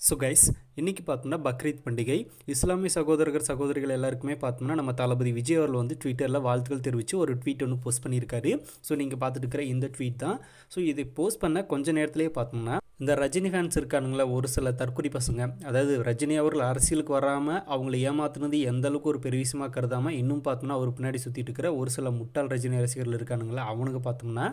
So guys இன்றைக்கி பார்த்தோம்னா பக்ரீத் பண்டிகை. இஸ்லாமிய சகோதரர்கள் சகோதரிகள் எல்லாருக்குமே பார்த்தோம்னா நம்ம தளபதி விஜய் அவர்கள் வந்து ட்விட்டரில் வாழ்த்துக்கள் தெரிவித்து ஒரு ட்வீட் ஒன்று போஸ்ட் பண்ணியிருக்காரு. ஸோ நீங்கள் பார்த்துட்டு இருக்கிற இந்த ட்வீட் தான். ஸோ இதை போஸ்ட் பண்ண கொஞ்ச நேரத்திலேயே பார்த்தோம்னா இந்த ரஜினி ஃபேன்ஸ் இருக்கானுங்களா ஒரு சில தற்கொலை பசங்க. அதாவது ரஜினி அவர்கள் அரசியலுக்கு வராமல் அவங்கள ஏமாத்துனது எந்த அளவுக்கு ஒரு பெரிய கருதாமல் இன்னும் பார்த்தோம்னா அவர் பின்னாடி சுற்றிட்டு இருக்கிற ஒரு சில முட்டாள் ரஜினி ரசிகர்கள் இருக்கானுங்களா அவனுக்கு பார்த்தோம்னா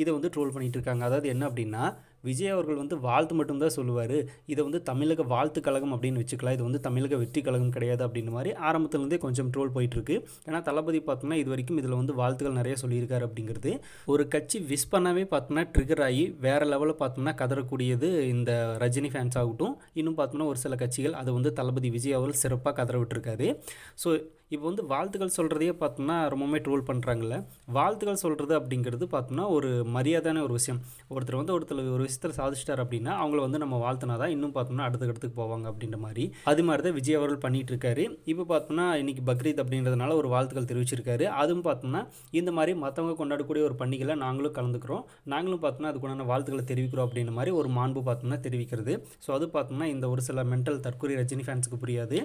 இதை வந்து ட்ரோல் பண்ணிகிட்டு இருக்காங்க அதாவது என்ன அப்படின்னா விஜய் அவர்கள் வந்து வாழ்த்து மட்டும்தான் சொல்லுவார். இதை வந்து தமிழக வாழ்த்து கழகம் அப்படின்னு வச்சுக்கலாம். இது வந்து தமிழக வெற்றி கழகம் கிடையாது அப்படின்னு மாதிரி ஆரம்பத்துலேருந்தே கொஞ்சம் ட்ரோல் போயிட்டுருக்கு. ஏன்னா தளபதி பார்த்தோம்னா இது வரைக்கும் இதில் வந்து வாழ்த்துக்கள் நிறைய சொல்லியிருக்காரு அப்படிங்கிறது. ஒரு கட்சி விஷ் பண்ணவே பார்த்தோம்னா ட்ரிகர் ஆகி வேறு லெவலில் பார்த்தோம்னா கதறக்கூடியது இந்த ரஜினி ஃபேன்ஸ் ஆகட்டும். இன்னும் பார்த்தோம்னா ஒரு சில கட்சிகள் அதை வந்து தளபதி விஜய் அவர்கள் சிறப்பாக கதற விட்டுருக்காரு. ஸோ இப்போ வந்து வாழ்த்துக்கள் சொல்கிறதையே பார்த்தோம்னா ரொம்பவுமே ட்ரோல் பண்ணுறாங்கல்ல வாழ்த்துக்கள் சொல்கிறது அப்படிங்கிறது பார்த்தோம்னா ஒரு மரியாதையான ஒரு விஷயம். ஒருத்தர் வந்து ஒருத்தர் ஒரு விஷயத்தில் சாதிச்சிட்டார் அப்படின்னா அவங்கள வந்து நம்ம வாழ்த்தினா தான் இன்னும் பார்த்தோம்னா அடுத்த இடத்துக்கு போவாங்க அப்படின்ற மாதிரி. அது மாதிரி தான் விஜய் அவர்கள் பண்ணிட்டு இருக்காரு இப்போ பார்த்தோம்னா இன்னைக்கு பக்ரீத் அப்படின்றதுனால ஒரு வாழ்த்துக்கள் தெரிவிச்சிருக்காரு. அதுவும் பார்த்தோம்னா இந்த மாதிரி மற்றவங்க கொண்டாடக்கூடிய ஒரு பண்டிகையில் நாங்களும் கலந்துக்கிறோம். நாங்களும் பார்த்தோம்னா அதுக்குண்டான வாழ்த்துக்களை தெரிவிக்கிறோம் அப்படின்ற மாதிரி ஒரு மாண்பு பார்த்தோம்னா தெரிவிக்கிறது. ஸோ அது பார்த்தோம்னா இந்த ஒரு சில மென்டல் தற்கொலை ரஜினி ஃபேன்ஸுக்கு புரியாது.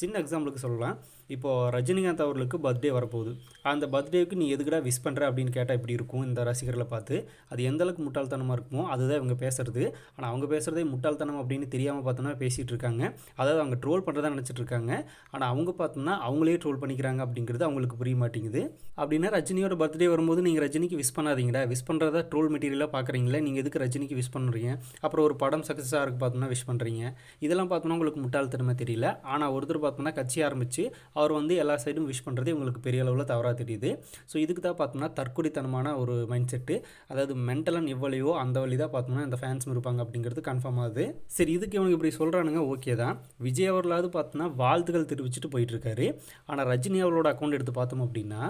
சின்ன எக்ஸாம்பிளுக்கு சொல்லலாம். இப்போது ரஜினிகாந்த் அவர்களுக்கு பர்த்டே வரப்போகுது. அந்த பர்த்டேவுக்கு நீ எதுக்கடா விஷ் பண்ணுற அப்படின்னு கேட்டால் இப்படி இருக்கும் இந்த ரசிகர்களை பார்த்து. அது எந்த அளவுக்கு முட்டாள்தனமாக இருக்குமோ அதுதான் இவங்க பேசுறது. ஆனால் அவங்க பேசுகிறதே முட்டாள்தனம் அப்படின்னு தெரியாமல் பார்த்தோன்னா பேசிகிட்டு இருக்காங்க. அதாவது அவங்க ட்ரோல் பண்ணுறதா நினச்சிட்டு இருக்காங்க. ஆனால் அவங்க பார்த்தோம்னா அவங்களே ட்ரோல் பண்ணிக்கிறாங்க அப்படிங்கிறது அவங்களுக்கு புரிய மாட்டேங்குது. அப்படின்னா ரஜினியோட பர்த்டே வரும்போது நீங்கள் ரஜினிக்கு விஷ் பண்ணாதீங்கடா. விஷ் பண்ணுறதா ட்ரோல் மெட்டீரியலாக பார்க்குறீங்களே நீங்கள் எதுக்கு ரஜினிக்கு விஷ் பண்ணுறீங்க அப்புறம் ஒரு படம் சக்ஸஸாக இருக்குது பார்த்தோம்னா விஷ் பண்ணுறீங்க இதெல்லாம் பார்த்தோன்னா உங்களுக்கு முட்டாள்தனமே தெரியல. ஆனால் ஒருத்தர் பார்த்தோம்னா கட்சி ஆரம்பித்து அவர் வந்து எல்லா சைடும் விஷ் பண்ணுறது உங்களுக்கு பெரிய அளவில் தவறாக தெரியுது. ஸோ இதுக்கு தான் பார்த்தோம்னா தற்கொலைத்தனமான ஒரு மைண்ட் செட்டு அதாவது மென்டலன் எவ்வளையோ அந்த வழி தான் பார்த்தோம்னா இந்த ஃபேன்ஸும் இருப்பாங்க அப்படிங்கிறது கன்ஃபார்ம் ஆகுது. சரி இதுக்கு இவனுக்கு இப்படி சொல்கிறானுங்க ஓகே தான். விஜய் அவர்களாவது பார்த்தோம்னா வாழ்த்துக்கள் தெரிவிச்சுட்டு போயிட்டுருக்காரு. ஆனால் ரஜினி அவர்களோட அக்கௌண்ட் எடுத்து பார்த்தோம் அப்படின்னா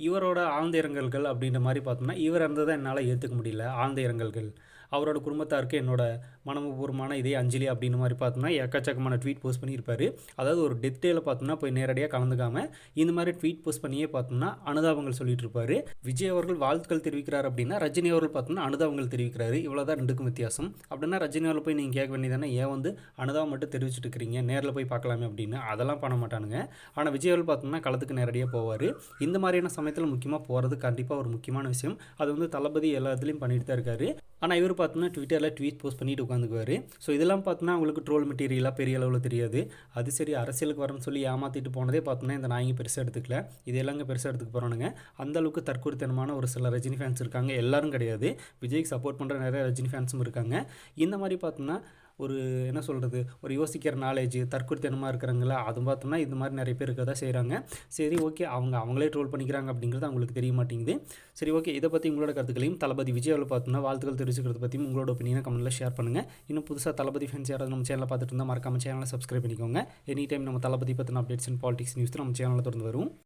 இவரோட ஆழ்ந்த இரங்கல்கள் அப்படின்ற மாதிரி பார்த்தோம்னா இவர் இருந்ததை என்னால் ஏற்றுக்க முடியல. ஆழ்ந்த இரங்கல்கள். அவரோட குடும்பத்தாருக்கு என்னோட மனமபூர்வமான இதே அஞ்சலி அப்படின்னு மாதிரி பார்த்தோம்னா எக்கச்சக்கமான ட்வீட் போஸ்ட் பண்ணியிருப்பாரு. அதாவது ஒரு டெத் டேல பார்த்தோம்னா போய் நேரடியாக கலந்துக்காம இந்த மாதிரி ட்வீட் போஸ்ட் பண்ணியே பார்த்தோம்னா அனுதாபங்கள் சொல்லிட்டு இருப்பார் விஜய் அவர்கள் வாழ்த்துக்கள் தெரிவிக்கிறார் அப்படின்னா ரஜினி அவர்கள் பார்த்தோம்னா அனுதாபங்கள் தெரிவிக்கிறாரு. இவ்வளோதான் ரெண்டுக்கும் வித்தியாசம். அப்படின்னா ரஜினி அவர்கள் போய் நீங்கள் கேட்க வேண்டியதானே ஏன் வந்து அனுதாபம் மட்டும் தெரிவிச்சுட்டு இருக்கிறீங்க நேரில் போய் பார்க்கலாமே அப்படின்னு. அதெல்லாம் பண்ண மாட்டானுங்க. ஆனால் விஜய் அவர்கள் பார்த்தோம்னா களத்துக்கு நேரடியாக போவார். இந்த மாதிரியான சமயத்தில் முக்கியமாக போகிறது கண்டிப்பாக ஒரு முக்கியமான விஷயம். அது வந்து தளபதி எல்லா இதுலேயும் பண்ணிட்டு தான் இருக்காரு. ஆனால் இவர் பார்த்தோன்னா ட்விட்டரில் ட்வீட் போஸ்ட் பண்ணிட்டு உட்காந்துக்குவார். ஸோ இதெல்லாம் பார்த்தோன்னா அவங்களுக்கு ட்ரோல் மெட்டீரியலாக பெரிய அளவில் தெரியாது. அது சரி அரசியலுக்கு வரணும்னு சொல்லி ஏமாற்றிட்டு போனதே பார்த்தோன்னா இந்த நாய்ங்க பெருசாக எடுத்துக்கல. இது எல்லாங்க பெருசாக எடுத்துக்க போகிறானுங்க அந்த அளவுக்கு தற்கொலைத்தனமான ஒரு சில ரஜினி ஃபேன்ஸ் இருக்காங்க. எல்லாரும் கிடையாது. விஜய்க்கு சப்போர்ட் பண்ணுற நிறைய ரஜினி ஃபேன்ஸும் இருக்காங்க. இந்த மாதிரி பார்த்தோம்னா ஒரு என்ன சொல்கிறது ஒரு யோசிக்கிற நாலேஜ் தற்கொலைத்தனமாக இருக்கிறாங்களா அது பார்த்தோம்னா இந்த மாதிரி நிறைய பேர் இருக்க தான் செய்கிறாங்க சரி ஓகே அவங்க அவங்களே ட்ரோல் பண்ணிக்கிறாங்க அப்படிங்கிறது அவங்களுக்கு தெரிய மாட்டேங்குது. சரி ஓகே இதை பற்றி உங்களோட கருத்துக்களையும் தளபதி விஜயாவில் பார்த்தோம்னா வாழ்த்துக்கள் தெரிவிச்சுக்கிறது பற்றியும் உங்களோட ஒப்பீனியனை கமெண்ட்டில் ஷேர் பண்ணுங்கள் இன்னும் புதுசாக தளபதி ஃபேன்ஸ் யாராவது நம்ம சேனலில் பார்த்துட்டு இருந்தால் மறக்காம சேனலை சப்ஸ்கிரைப் பண்ணிக்கோங்க. எனி டைம் நம்ம தளபதி பற்றின அப்டேட்ஸ் அண்ட் பாலிடிக்ஸ் நியூஸ் நம்ம சேனலில் தொடர்ந்து வரும்